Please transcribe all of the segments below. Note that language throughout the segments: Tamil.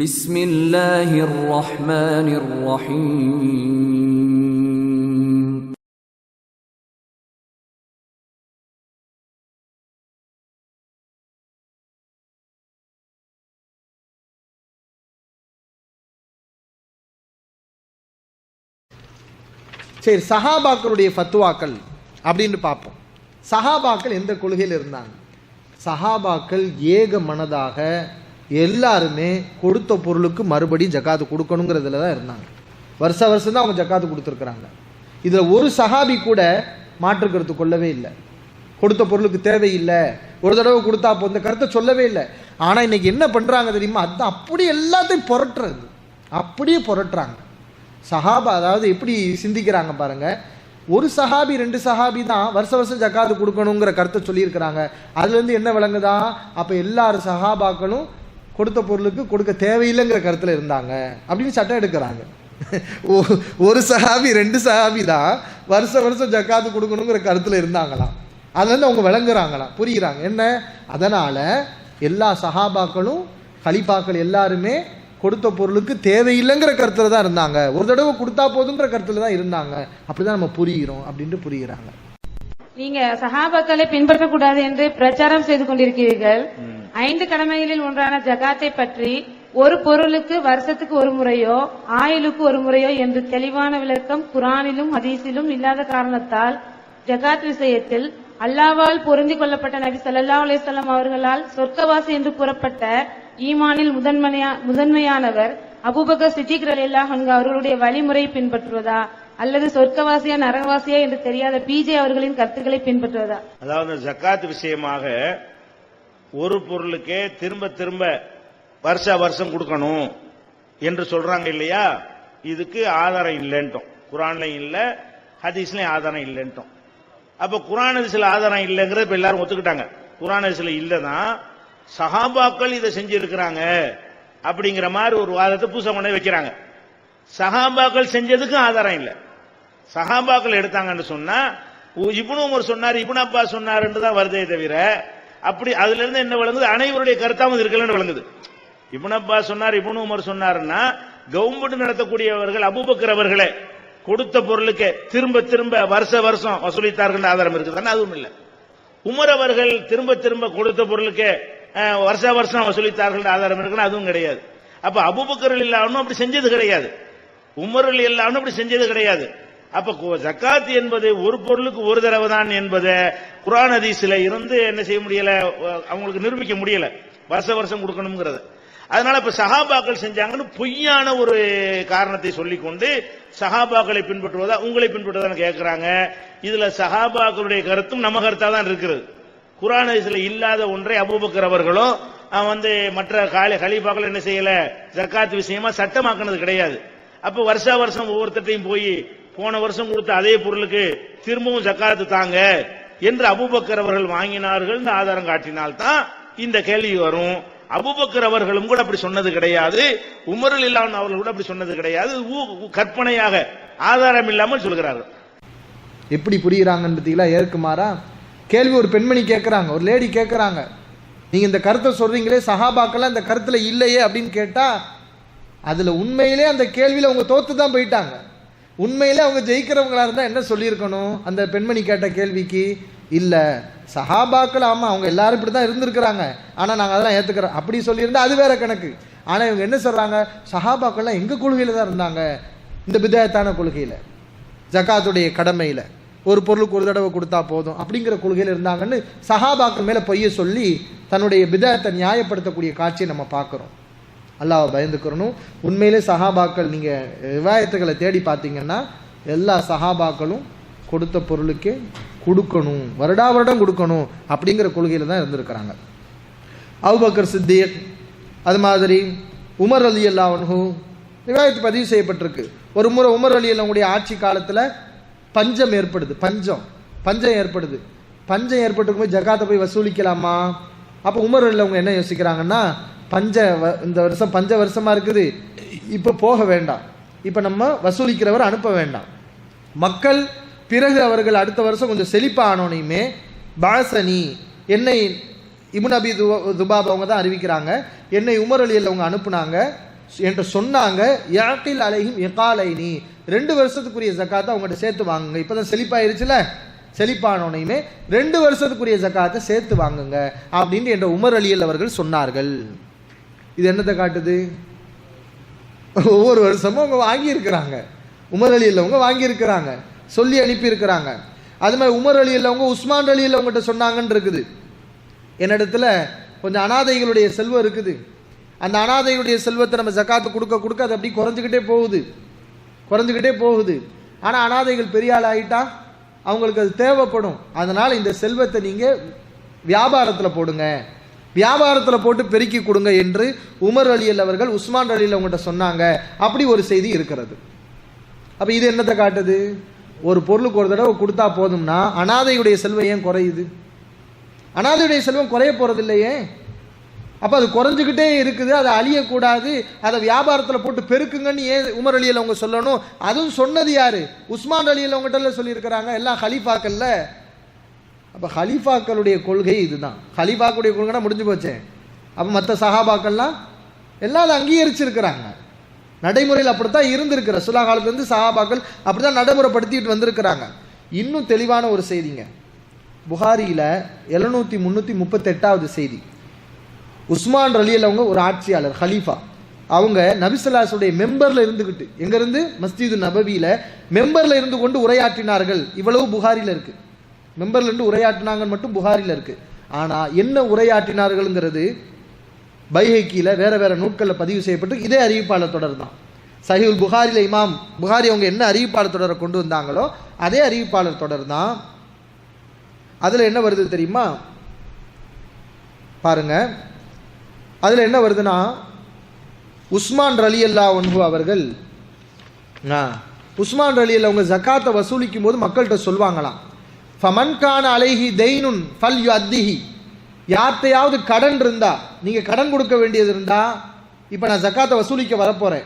بسم الله الرحمن الرحيم சரி சஹாபாக்களுடைய ஃபத்வாக்கள் அப்படின்னு பார்ப்போம் சஹாபாக்கள் எந்த கொள்கையில் இருந்தாங்க சஹாபாக்கள் ஏக மனதாக எல்லாருமே கொடுத்த பொருளுக்கு மறுபடியும் ஜக்காத்து கொடுக்கணுங்கிறதுல தான் இருந்தாங்க. வருஷ வருஷம் தான் அவங்க ஜக்காத்து கொடுத்துருக்குறாங்க. இதில் ஒரு சஹாபி கூட மாற்றுக்கருத்து கொள்ளவே இல்லை. கொடுத்த பொருளுக்கு தேவையில்லை. ஒரு தடவை கொடுத்தா அப்போ இந்த கருத்தை சொல்லவே இல்லை. ஆனால் இன்னைக்கு என்ன பண்ணுறாங்க தெரியுமா? அதுதான் அப்படி எல்லாத்தையும் புரட்டுறது. அப்படியே புரட்டுறாங்க. சஹாபா அதாவது எப்படி சிந்திக்கிறாங்க பாருங்க. ஒரு சஹாபி ரெண்டு சஹாபி தான் வருஷ வருஷம் ஜக்காத்து கொடுக்கணுங்கிற கருத்தை சொல்லியிருக்கிறாங்க. அதுலேருந்து என்ன விளங்குதா? அப்போ எல்லாரும் சஹாபாக்களும் கொடுத்த பொருளுக்கு கொடுக்க தேவையில்லைங்கிற கருத்தில் இருந்தாங்க அப்படின்னு சட்டம் எடுக்கிறாங்க. ஒ- ஒரு சஹாபி ரெண்டு சஹாபி தான் வருஷ வருஷம் ஜக்காத்து கொடுக்கணுங்கிற கருத்தில் இருந்தாங்களாம். அதுலேருந்து அவங்க விளங்குறாங்களாம் புரிகிறாங்க என்ன? அதனால் எல்லா சஹாபாக்களும் கலிப்பாக்கள் எல்லாருமே கொடுத்த பொருளுக்கு தேவையில்லைங்கிற கருத்தில் தான் இருந்தாங்க. ஒரு தடவை கொடுத்தா போதுங்கிற கருத்தில் தான் இருந்தாங்க. அப்படிதான் நம்ம புரிகிறோம் அப்படின்ட்டு புரிகிறாங்க நீங்க சஹாபாக்களை பின்பற்றக்கூடாது என்று பிரச்சாரம் செய்து கொண்டிருக்கிறீர்கள். ஐந்து கடமைகளில் ஒன்றான ஜகாத்தை பற்றி ஒரு பொருளுக்கு வருஷத்துக்கு ஒரு முறையோ ஆயுளுக்கு ஒரு முறையோ என்று தெளிவான விளக்கம் குரானிலும் ஹதீஸிலும் இல்லாத காரணத்தால் ஜகாத் விஷயத்தில் அல்லாவால் பொருந்திக் கொள்ளப்பட்ட நபி ஸல்லல்லாஹு அலைஹி வஸல்லம் அவர்களால் சொர்க்கவாசி என்று கூறப்பட்ட ஈமானில் முதன்மையா முதன்மையானவர் அபூபக்கர் சித்திக் அன்ஹு அவர்களுடைய வழிமுறை பின்பற்றுவதா? அல்லது சொர்க்கவாசியா நரகவாசியா என்று தெரியாத பிஜே அவர்களின் கருத்துக்களை பின்பற்றுவதா? அதாவது ஜக்காத் விஷயமாக ஒரு பொருளுக்கே திரும்ப திரும்ப வருஷ வருஷம் கொடுக்கணும் என்று சொல்றாங்க இல்லையா? இதுக்கு ஆதாரம் இல்லைன்ட்டோம். குரான்லையும் இல்ல ஹதீஸ்லயும் ஆதாரம் இல்லைன்ட்டோம். அப்ப குரான் ஹதீஸ்ல ஆதாரம் இல்லைங்கிறத இப்ப எல்லாரும் ஒத்துக்கிட்டாங்க. குரான் ஹதீஸ்ல இல்லதான் சஹாபாக்கள் இதை செஞ்சிருக்கிறாங்க அப்படிங்கிற மாதிரி ஒரு வாதத்தை பூசை கொண்டே வைக்கிறாங்க. சஹாபாக்கள் செஞ்சதுக்கும் ஆதாரம் இல்லை. சஹாபாக்கள் எடுத்தாங்கன்னு சொன்னா உ- இப்னு உமர் சொன்னார் இப்னு அப்பா சொன்னாருன்னு தான் வருதே தவிர அப்படி அதுல இருந்து என்ன விளங்குது? அனைவருடைய கருத்தாவும் இருக்கலன்னு விளங்குது. இப்னு அப்பா சொன்னார் இப்னு உமர் சொன்னாருன்னா கவர்மெண்ட் நடத்தக்கூடியவர்கள் அபுபக்கர் அவர்களே கொடுத்த பொருளுக்கு திரும்ப திரும்ப வருஷ வருஷம் வசூலித்தார்கள் ஆதாரம் இருக்குதானே அதுவும் இல்லை. உமர் அவர்கள் திரும்ப திரும்ப கொடுத்த பொருளுக்கு அஹ், வருஷ வருஷம் வசூலித்தார்கள் ஆதாரம் இருக்குன்னு அதுவும் கிடையாது. அப்ப அபூபக்கர் இல்லாமல் அப்படி செஞ்சது கிடையாது. உமர்கள் எல்லாம் அப்படி செஞ்சது கிடையாது. அப்ப ஜக்காத் என்பது ஒரு பொருளுக்கு ஒரு தடவை தான் என்பதை குரான் அதிசில இருந்து என்ன செய்ய முடியல அவங்களுக்கு நிரூபிக்க முடியல. வருஷ வருஷம் கொடுக்கணுங்கிறத அதனால இப்ப சஹாபாக்கள் செஞ்சாங்கன்னு பொய்யான ஒரு காரணத்தை சொல்லிக்கொண்டு சஹாபாக்களை பின்பற்றுவதா உங்களை பின்பற்றுவதா கேட்கிறாங்க இதுல சஹாபாக்களுடைய கருத்தும் நம்ம கருத்தா தான் இருக்கிறது. குரான் ஹதீஸ்ல இல்லாத ஒன்றை அபூபக்கர் அவர்களும் வந்து மற்ற காலி கலீஃபாக்கள் என்ன செய்யல ஜக்காத் விஷயமா சட்டமாக்குனது கிடையாது. அப்ப வருஷா வருஷம் ஒவ்வொருத்தையும் போய் போன வருஷம் கொடுத்த அதே பொருளுக்கு திரும்பவும் ஜக்காத்து தாங்க என்று அபுபக்கர் அவர்கள் வாங்கினார்கள் ஆதாரம் காட்டினால்தான் இந்த கேள்வி வரும். அபுபக்கர் அவர்களும் கூட அப்படி சொன்னது கிடையாது. உமருல் இல்லாமல் அவர்கள் கூட அப்படி சொன்னது கிடையாது. கற்பனையாக ஆதாரம் இல்லாமல் சொல்கிறார்கள். எப்படி புரியுறாங்கன்னு பார்த்தீங்களா? ஏற்குமாறா? கேள்வி ஒரு பெண்மணி கேட்குறாங்க ஒரு லேடி கேட்குறாங்க நீங்கள் இந்த கருத்தை சொல்றீங்களே சஹாபாக்கெல்லாம் இந்த கருத்தில் இல்லையே அப்படின்னு கேட்டால் அதில் உண்மையிலே அந்த கேள்வியில் அவங்க தோத்து தான் போயிட்டாங்க. உண்மையிலே அவங்க ஜெயிக்கிறவங்களா இருந்தால் என்ன சொல்லியிருக்கணும்? அந்த பெண்மணி கேட்ட கேள்விக்கு இல்லை சஹாபாக்கள் ஆமாம் அவங்க எல்லாரும் இப்படி தான் இருந்திருக்கிறாங்க. ஆனால் நாங்கள் அதெல்லாம் ஏற்றுக்கிறோம் அப்படி சொல்லியிருந்தா அது வேற கணக்கு. ஆனால் இவங்க என்ன சொல்கிறாங்க சஹாபாக்கள்லாம் எங்கள் கொள்கையில் தான் இருந்தாங்க? இந்த பிதாயத்தான கொள்கையில். ஜகாத்துடைய கடமையில். ஒரு பொருளுக்கு ஒரு தடவை கொடுத்தா போதும். அப்படிங்கிற கொள்கையில் இருந்தாங்கன்னு சஹாபாக்கள் மேலே பொய்ய சொல்லி தன்னுடைய பிதாயத்தை நியாயப்படுத்தக்கூடிய காட்சியை நம்ம பார்க்குறோம். அல்லாவை பயந்துக்கிறணும். உண்மையிலே சஹாபாக்கள் நீங்கள் விவாயத்துகளை தேடி பார்த்தீங்கன்னா எல்லா சஹாபாக்களும் கொடுத்த பொருளுக்கே கொடுக்கணும். வருடா வருடம் கொடுக்கணும் அப்படிங்கிற கொள்கையில் தான் இருந்திருக்கிறாங்க. அவுபக்கர் சித்திக் அது மாதிரி உமர் அலி அல்லாஹு விவாயத்து பதிவு செய்யப்பட்டிருக்கு. ஒரு முறை உமர் அலி அல்லாவுடைய ஆட்சி காலத்தில் பஞ்சம் ஏற்படுது. பஞ்சம். பஞ்சம் ஏற்படுது. பஞ்சம் ஏற்பட்டு போய் ஜகாத்தை போய் வசூலிக்கலாமா? அப்போ உமர் அலி அவங்க என்ன யோசிக்கிறாங்கன்னா பஞ்ச வ- இந்த வருஷம் பஞ்ச வருஷமா இருக்குது. இப்போ போக வேண்டாம். இப்போ நம்ம வசூலிக்கிறவர் அனுப்ப வேண்டாம். மக்கள் பிறகு அவர்கள் அடுத்த வருஷம் கொஞ்சம் செழிப்பானோனையுமே பாசனி என்னை இமுன் அபி துபா துபாப் அவங்க தான் அறிவிக்கிறாங்க. என்னை உமர் அலியில் அவங்க அனுப்புனாங்க. என்று சொன்னாங்க யாக்கில் அலையும் எகாலைனி ரெண்டு வருஷத்துக்குரிய ஜக்காத்தை அவங்ககிட்ட சேர்த்து வாங்குங்க. இப்பதான் செழிப்பாயிருச்சுல? செழிப்பானோனையுமே ரெண்டு வருஷத்துக்குரிய ஜக்காத்தை சேர்த்து வாங்குங்க. அப்படின்னு என்ற உமர் அலியல் அவர்கள் சொன்னார்கள். இது என்னத்தை காட்டுது? ஒவ்வொரு வருஷமும் அவங்க வாங்கியிருக்கிறாங்க. உமர் அலி இல்லவங்க வாங்கியிருக்கிறாங்க. சொல்லி அனுப்பியிருக்கிறாங்க. அது மாதிரி உமர் அலி இல்லவங்க உஸ்மான் அலி இல்லவங்ககிட்ட சொன்னாங்கன்னு இருக்குது. என்னிடத்துல கொஞ்சம் அனாதைகளுடைய செல்வம் இருக்குது. அந்த அனாதைகளுடைய செல்வத்தை நம்ம ஜக்காத்து கொடுக்க கொடுக்க அது அப்படி குறைஞ்சிக்கிட்டே போகுது. குறைஞ்சிக்கிட்டே போகுது. ஆனால் அனாதைகள் பெரிய ஆள் ஆகிட்டா அவங்களுக்கு அது தேவைப்படும். அதனால் இந்த செல்வத்தை நீங்கள் வியாபாரத்தில் போடுங்க. வியாபாரத்தில் போட்டு பெருக்கி கொடுங்க என்று உமர் அலியல் அவர்கள் உஸ்மான் அலியில் அவங்ககிட்ட சொன்னாங்க. அப்படி ஒரு செய்தி இருக்கிறது. அப்போ இது என்னத்தை காட்டுது? ஒரு பொருளுக்கு ஒரு தடவை கொடுத்தா போதும்னா அனாதையுடைய செல்வம் ஏன் குறையுது? அனாதையுடைய செல்வம் குறைய போகிறது இல்லையே அப்போ அது குறைஞ்சிக்கிட்டே இருக்குது அதை அழியக்கூடாது அதை வியாபாரத்தில் போட்டு பெருக்குங்கன்னு ஏன் உமர் அலியில் அவங்க சொல்லணும்? அதுவும் சொன்னது யாரு? உஸ்மான் அலியில் அவங்ககிட்ட சொல்லியிருக்கிறாங்க எல்லாம் ஹலீஃபாக்கள்ல. அப்போ ஹலீஃபாக்களுடைய கொள்கை இதுதான். ஹலீஃபாக்களுடைய கொள்கைனா முடிஞ்சு போச்சே. அப்போ மற்ற சஹாபாக்கள்லாம் எல்லாம் அதை அங்கீகரிச்சிருக்கிறாங்க. நடைமுறையில் அப்படித்தான் இருந்திருக்கிற. சுலா காலத்துலேருந்து சஹாபாக்கள் அப்படிதான் நடைமுறைப்படுத்திட்டு வந்திருக்கிறாங்க. இன்னும் தெளிவான ஒரு செய்திங்க. புகாரியில் எழுநூற்றி முந்நூற்றி முப்பத்தெட்டாவது செய்தி. உஸ்மான் ரலியல் அவங்க ஒரு ஆட்சியாளர் ஹலீஃபா. அவங்க நபிசல்லாசுடைய மெம்பரில் இருந்துக்கிட்டு எங்கேருந்து? மஸ்ஜிது நபவியில் மெம்பரில் இருந்து கொண்டு உரையாற்றினார்கள். இவ்வளவு புகாரியில் இருக்குது மெம்பர்ல இருந்து உரையாற்றினாங்கன்னு மட்டும் புகாரில் இருக்கு. ஆனா என்ன உரையாற்றினார்கள்ங்கிறது பைஹைக்கியில வேற வேற நூட்களில் பதிவு செய்யப்பட்டு இதே அறிவிப்பாளர் தொடர் தான். சஹிவுல் புகாரில இமாம் புகாரி அவங்க என்ன அறிவிப்பாளர் தொடரை கொண்டு வந்தாங்களோ அதே அறிவிப்பாளர் தொடர் தான். அதுல என்ன வருது தெரியுமா? பாருங்க. அதுல என்ன வருதுன்னா உஸ்மான் ரலி அல்லா ஒன்பு அவர்கள் ஆ, உஸ்மான் ரலி அவங்க ஜக்காத்தை வசூலிக்கும் போது மக்கள்கிட்ட சொல்லுவாங்களாம். ஃபமன்கான அலைஹி தெய்னுன் ஃபல் யு அத்திஹி யார்கிட்டையாவது கடன் இருந்தா நீங்கள் கடன் கொடுக்க வேண்டியது இருந்தா இப்போ நான் ஜக்காத்தை வசூலிக்க வரப்போகிறேன்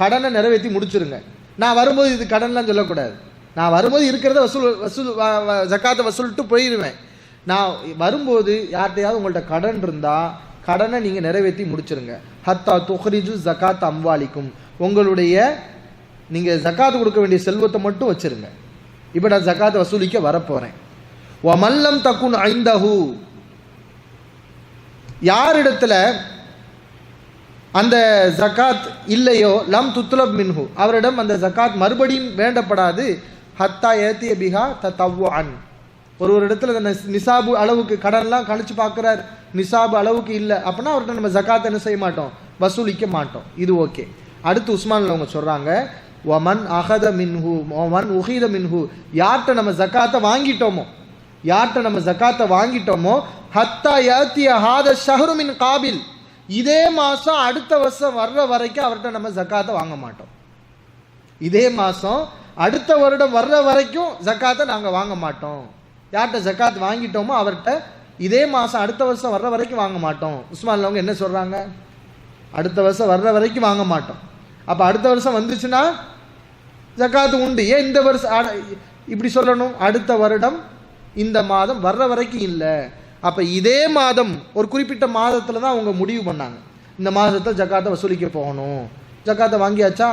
கடனை நிறைவேற்றி முடிச்சிருங்க. நான் வரும்போது இது கடன்லாம் சொல்லக்கூடாது. நான் வரும்போது இருக்கிறத வசூல் வசூல் ஜக்காத்தை வசூலிட்டு போயிடுவேன். நான் வரும்போது யார்கிட்டையாவது உங்கள்ட்ட கடன் இருந்தா கடனை நீங்கள் நிறைவேற்றி முடிச்சிருங்க. ஹத்தா துஹரிஜு ஜக்காத் அம்வாலிக்கும். உங்களுடைய நீங்கள் ஜக்காத்து கொடுக்க வேண்டிய செல்வத்தை மட்டும் வச்சிருங்க. இப்போ நான் ஜக்காத்தை வசூலிக்க வரப்போகிறேன் வ மல்லம் தக்குன் ஐந்தஹு. யாரிடத்துல அந்த ஜகாத் இல்லையோ லம் துத்துலப் மின்ஹு. அவரிடம் அந்த ஜகாத் மறுபடியும் வேண்டப்படாது. ஹத்தா ஏத்திய பிஹா தத்தவ்வு அன் ஒரு ஒரு இடத்துல அந்த நிஸ்- நிசாபு அளவுக்கு கடன்லாம் கழிச்சு பார்க்குறார் நிசாபு அளவுக்கு இல்லை அப்படின்னா அவர்கிட்ட நம்ம ஜக்காத்தை என்ன செய்ய மாட்டோம்? வசூலிக்க மாட்டோம். இது ஓகே. அடுத்து உஸ்மானில் அவங்க சொல்கிறாங்க ஒமன் அகத மின்ஹு ஒமன் உஹீத மின்ஹு யார்கிட்ட நம்ம ஜக்காத்தை வாங்கிட்டோமோ? யார்கிட்ட நம்ம ஜக்காத்தை வாங்கிட்டோமோ? ஹத்தா யாத்திய ஹாத ஷஹரு மின் காபில். இதே மாதம் அடுத்த வருஷம் வர்ற வரைக்கும் அவர்கிட்ட நம்ம ஜக்காத்தை வாங்க மாட்டோம். இதே மாதம் அடுத்த வருடம் வர்ற வரைக்கும் ஜக்காத்தை நாங்கள் வாங்க மாட்டோம். யார்கிட்ட ஜக்காத் வாங்கிட்டோமோ அவர்கிட்ட இதே மாதம் அடுத்த வருஷம் வர்ற வரைக்கும் வாங்க மாட்டோம். உஸ்மான்ல அவங்க என்ன சொல்கிறாங்க அடுத்த வருஷம் வர்ற வரைக்கும் வாங்க மாட்டோம். அப்போ அடுத்த வருஷம் வந்துச்சுன்னா ஜக்காத்து உண்டு. ஏன் இந்த வருஷம் இப்படி சொல்லணும். அடுத்த வருடம் இந்த மாதம் வர்ற வரைக்கும் இல்லை. அப்போ இதே மாதம் ஒரு குறிப்பிட்ட மாதத்தில் தான் அவங்க முடிவு பண்ணாங்க. இந்த மாதத்தில் ஜக்காத்தை வசூலிக்க போகணும். ஜக்காத்தை வாங்கியாச்சா?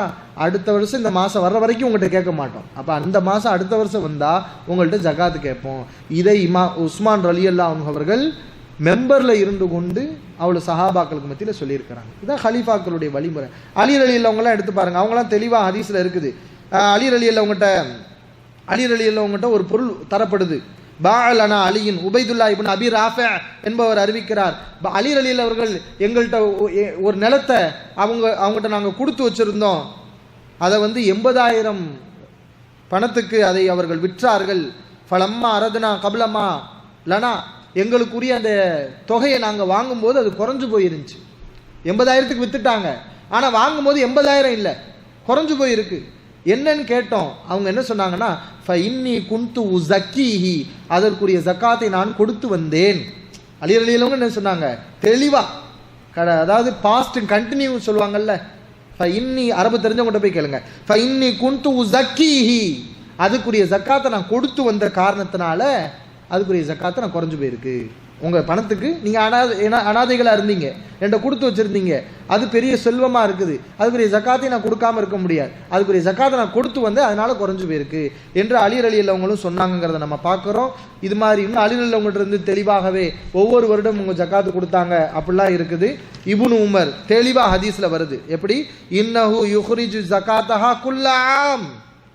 அடுத்த வருஷம் இந்த மாதம் வர்ற வரைக்கும் உங்கள்கிட்ட கேட்க மாட்டோம். அப்போ அந்த மாதம் அடுத்த வருஷம் வந்தால் உங்கள்கிட்ட ஜக்காத்து கேட்போம். இதை இமா உஸ்மான் ரலி அவர்கள் மெம்பரில் இருந்து கொண்டு அவ்வளோ சஹாபாக்களுக்கு மத்தியில் சொல்லியிருக்கிறாங்க. இதான் ஹலீஃபாக்களுடைய வழிமுறை. அலி அலி அவங்களாம் எடுத்து பாருங்க. அவங்களாம் தெளிவாக ஹதீஸில் இருக்குது. அலிர் அலி அலி அவங்ககிட்ட அலி அலி அவங்ககிட்ட ஒரு பொருள் தரப்படுது. பாலனா அலியின் உபைதுல்லா இப்னு அபி ராஃபே என்பவர் அறிவிக்கிறார். ப- அலி அவர்கள் எங்கள்கிட்ட ஒ- ஒரு நிலத்தை அவங்க அவங்ககிட்ட நாங்கள் கொடுத்து வச்சிருந்தோம். அதை வந்து எண்பதாயிரம் பணத்துக்கு அதை அவர்கள் விற்றார்கள். பலம்மா அரதுனா கபலம்மா லனா எங்களுக்குரிய அந்த தொகையை நாங்கள் வாங்கும்போது அது குறைஞ்சு போயிருந்துச்சு. எண்பதாயிரத்துக்கு வித்துட்டாங்க. ஆனால் வாங்கும்போது எண்பதாயிரம் இல்லை குறைஞ்சு போயிருக்கு. என்னன்னு கேட்டோம். அவங்க என்ன சொன்னாங்கன்னா இன்னி குந்து ஜக்கீஹி அதற்குரிய ஜக்காத்தை நான் கொடுத்து வந்தேன். அலி அலியலவங்க என்ன சொன்னாங்க? தெளிவா. கட அதாவது பாஸ்ட் கண்டினியூ சொல்லுவாங்கல்ல. இன்னி அரபு தெரிஞ்சவங்கள்ட்ட போய் கேளுங்க. இன்னி குந்து உசக்கிஹி அதுக்குரிய ஜக்காத்தை நான் கொடுத்து வந்த காரணத்தினால அதுக்குரிய ஜக்காத்தை நான் குறைஞ்சு போயிருக்கு. உங்கள் பணத்துக்கு நீங்கள் அனாதை ஏன்னா அனாதைகளாக இருந்தீங்க. என்கிட்ட கொடுத்து வச்சுருந்தீங்க. அது பெரிய செல்வமாக இருக்குது. அதுக்குரிய ஜக்காத்தை நான் கொடுக்காம இருக்க முடியாது. அதுக்குரிய ஜக்காத்தை நான் கொடுத்து வந்து அதனால் குறைஞ்சு போயிருக்கு. என்று அழியர் அலி உள்ளவங்களும் சொன்னாங்கிறத நம்ம பார்க்குறோம். இது மாதிரி இன்னும் அலிர் உள்ளவங்கள்ட்ட இருந்து தெளிவாகவே ஒவ்வொரு வருடம் உங்கள் ஜக்காத்து கொடுத்தாங்க அப்படிலாம் இருக்குது. இபுன் உமர் தெளிவாக ஹதீஸ்ல வருது. எப்படி? இன்னஹு யுஹ்ரிஜு ஜகாத்தஹா குல்லாம்.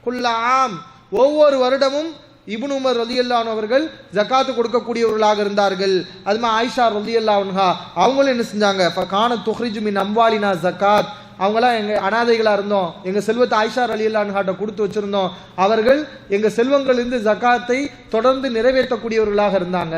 குல்லாம். ஒவ்வொரு வருடமும் இப்னு உமர் ரலியல்லாஹு அவர்கள் ஜகாத்து கொடுக்கக்கூடியவர்களாக இருந்தார்கள். அது மாதிரி ஆயிஷா ரலியல்லாஹா அவங்களும் என்ன செஞ்சாங்க? கான துஹ்ரிஜு மின் அம்வாலினா ஜக்காத். அவங்களாம் எங்கள் அனாதைகளாக இருந்தோம். எங்கள் செல்வத்தை ஆயிஷா ரலியல்லாஹாட்ட கொடுத்து வச்சுருந்தோம். அவர்கள் எங்கள் செல்வங்களிலிருந்து ஜக்காத்தை தொடர்ந்து நிறைவேற்றக்கூடியவர்களாக இருந்தாங்க.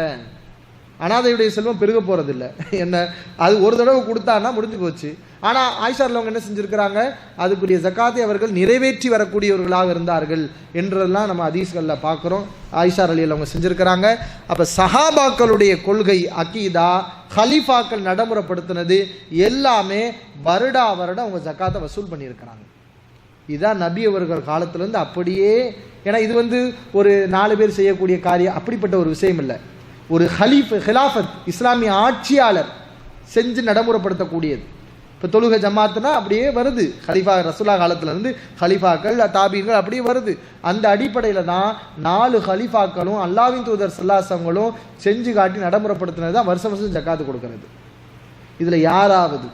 அனாதையுடைய செல்வம் பெருக போகிறதில்ல என்ன? அது ஒரு தடவை கொடுத்தான்னா முடிஞ்சு போச்சு. ஆனால் ஆயிஷாரில் அவங்க என்ன செஞ்சுருக்கிறாங்க? அதுக்குரிய ஜக்காத்தை அவர்கள் நிறைவேற்றி வரக்கூடியவர்களாக இருந்தார்கள் என்றதெல்லாம் நம்ம அதீஸ்களில் பார்க்குறோம். ஆயிஷார் அலியில் அவங்க செஞ்சுருக்கிறாங்க. அப்போ சஹாபாக்களுடைய கொள்கை அக்கீதா ஹலீஃபாக்கள் நடைமுறைப்படுத்தினது எல்லாமே வருடா வருடம் அவங்க ஜக்காத்தை வசூல் பண்ணியிருக்கிறாங்க. இதுதான் நபி அவர்கள் காலத்துலேருந்து அப்படியே ஏன்னா இது வந்து ஒரு நாலு பேர் செய்யக்கூடிய காரியம் அப்படிப்பட்ட ஒரு விஷயம் இல்லை. ஒரு ஹலீஃப் ஹிலாஃபத் இஸ்லாமிய ஆட்சியாளர் செஞ்சு நடைமுறைப்படுத்தக்கூடியது. இப்போ தொழுகை ஜமாத்துனா அப்படியே வருது. ஹலிஃபா ரசுல்லா காலத்துலேருந்து இருந்து ஹலிஃபாக்கள் அப்படியே வருது. அந்த அடிப்படையில் தான் நாலு ஹலிஃபாக்களும் அல்லாவின் தூதர் சல்லாசங்களும் செஞ்சு காட்டி நடைமுறைப்படுத்தினது தான் வருஷம் வருஷம் ஜக்காத்து கொடுக்கறது. இதில் யாராவது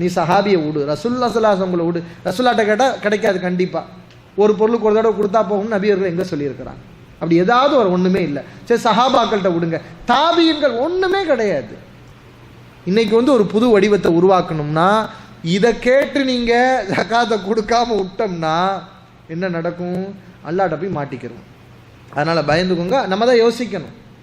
நீ சஹாபியை விடு ரசுல்லா சல்லாஸ் விடு. ரசுல்லாட்ட கேட்டால் கிடைக்காது கண்டிப்பாக ஒரு பொருளுக்கு ஒரு தடவை கொடுத்தா போகும்னு நபியர்கள் எங்கே சொல்லியிருக்கிறாங்க? அப்படி ஏதாவது ஒரு ஒன்றுமே இல்லை. சரி சஹாபாக்கள்கிட்ட விடுங்க. தாபியன்கள் ஒன்றுமே கிடையாது. இன்னைக்கு வந்து ஒரு புது வடிவத்தை உருவாக்கணும்னா இதை கேட்டு நீங்கள் ஜக்காத்தை கொடுக்காம விட்டோம்னா என்ன நடக்கும்? அல்லாட்ட போய் மாட்டிக்கிறோம் அதனால் பயந்துக்கோங்க. நம்ம தான் யோசிக்கணும்.